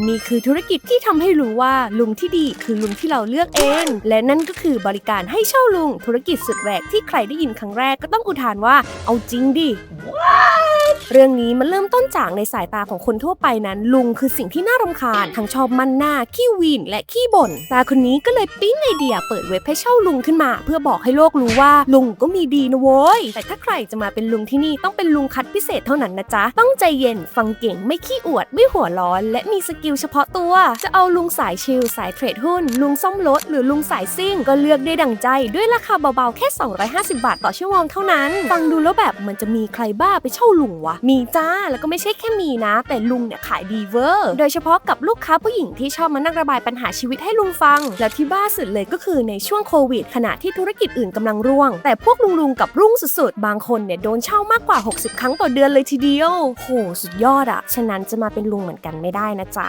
นี่คือธุรกิจที่ทำให้รู้ว่าลุงที่ดีคือลุงที่เราเลือกเอง และนั่นก็คือบริการให้เช่าลุง ธุรกิจสุดแหวกที่ใครได้ยินครั้งแรกก็ต้องอุทานว่า เอาจริงดิ เรื่องนี้มันเริ่มต้นจากในสายตาของคนทั่วไปนั้น ลุงคือสิ่งที่น่ารำคาญ ทั้งชอบมันหน้า ขี้วีนและขี้บ่นตาคนนี้ก็เลยปิ๊งไอเดียเปิดเว็บให้เช่าลุงขึ้นมา เพื่อบอกให้โลกรู้ว่าลุงก็มีดีนะโว้ย แต่ถ้าใครจะมาเป็นลุงที่นี่ต้องเป็นลุงคัดพิเศษเท่านั้นนะจ๊ะ ต้องใจเย็น ฟังเก่ง ไม่ขี้อวด ไม่หัวร้อน และมีสกิลเฉพาะตัว จะเอาลุงสายชิล สายเทรดหุ้น ลุงซ่อมรถ หรือลุงสายซิ่ง ก็เลือกได้ดังใจ ด้วยราคาเบาๆ แค่ 250 บาทต่อชั่วโมงเท่านั้น ฟังดูแล้วแบบมันจะมีใครบ้าไปเช่าลุงวะมีจ้าแล้วก็ไม่ใช่แค่มีนะ แต่ลุงเนี่ยขายดีเวอร์ โดยเฉพาะกับลูกค้าผู้หญิงที่ชอบมานั่งระบายปัญหาชีวิตให้ลุงฟัง แล้วที่บ้าสุดเลยก็คือในช่วงโควิด ขณะที่ธุรกิจอื่นกำลังร่วง แต่พวกลุงๆกับรุ่งสุดๆ บางคนเนี่ยโดนเช่ามากกว่า 60 ครั้งต่อเดือนเลยทีเดียวโหสุดยอดอะฉะนั้นจะมาเป็นลุงเหมือนกันไม่ได้นะจ๊ะ